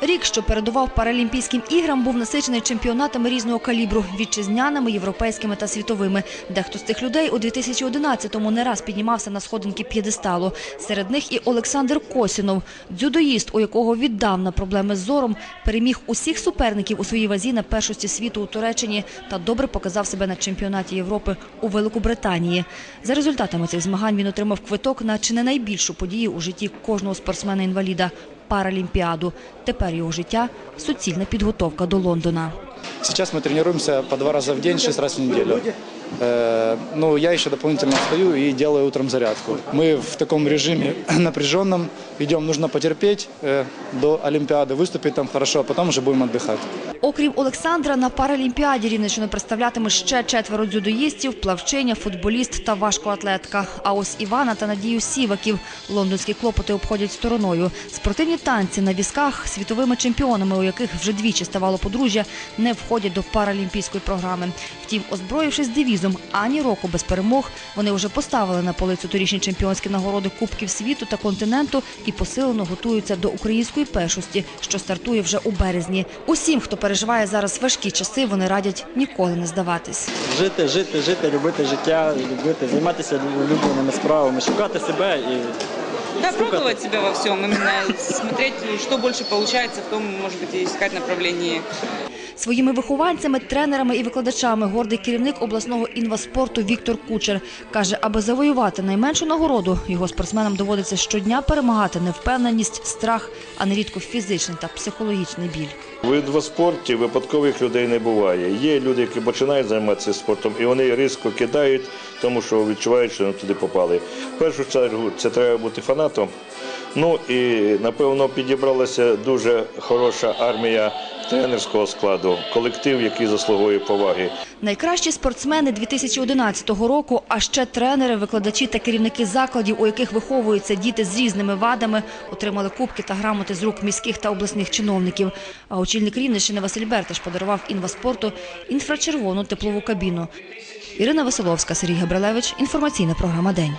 Рік, що передував Паралімпійським іграм, був насичений чемпіонатами різного калібру – вітчизняними, європейськими та світовими. Дехто з тих людей у 2011-му не раз піднімався на сходинки п'єдесталу. Серед них і Олександр Косінов, дзюдоїст, у якого віддавна проблеми з зором, переміг усіх суперників у своїй вазі на першості світу у Туреччині та добре показав себе на чемпіонаті Європи у Великобританії. За результатами цих змагань він отримав квиток на чи не найбільшу подію у житті кожного спортсмена-інваліда – Паралімпіаду. Тепер його життя – суцільна підготовка до Лондона. Сейчас мы тренируемся по два раза в день, шесть раз в неделю. Э, Ну, я еще дополнительно встаю и делаю утром зарядку. Мы в таком режиме напряженном идем, нужно потерпеть э, до Олимпиады, выступить там хорошо, а потом уже будем отдыхать. Окрім Олександра, на Паралімпіаді Рівненщину представлятиме ще четверо дзюдоїстів, плавчиня, футболіст та важкоатлетка. А ось Івана та Надію Сіваків лондонські клопоти обходять стороною. Спортивні танці на візках світовими чемпіонами, у яких вже двічі ставало подружжя, не входять до паралімпійської програми. Втім, озброївшись девізом «Ані року без перемог», вони вже поставили на полицю торічні чемпіонські нагороди Кубків світу та континенту і посилено готуються до української першості, що стартує вже у березні. Усім, хто переживає зараз важкі часи, вони радять ніколи не здаватись. Жити, жити, жити, любити життя, любити, займатися улюбленими справами, шукати себе і Да, пробовать себя во всем, именно смотреть, что больше получается, в том, может быть, и искать направление. Своїми вихованцями, тренерами і викладачами гордий керівник обласного інваспорту Віктор Кучер. Каже, аби завоювати найменшу нагороду, його спортсменам доводиться щодня перемагати невпевненість, страх, а нерідко фізичний та психологічний біль. У інваспорті випадкових людей не буває. Є люди, які починають займатися спортом, і вони різко кидають, тому що відчувають, що вони туди попали. В першу чергу це треба бути фанатом. Ну і напевно підібралася дуже хороша армія тренерського складу, колектив, який заслуговує поваги. Найкращі спортсмени 2011 року, а ще тренери, викладачі та керівники закладів, у яких виховуються діти з різними вадами, отримали кубки та грамоти з рук міських та обласних чиновників. А очільник Рівненщини Василь Берташ подарував інваспорту інфрачервону теплову кабіну. Ірина Василовська, Сергій Габрилевич. Інформаційна програма «День».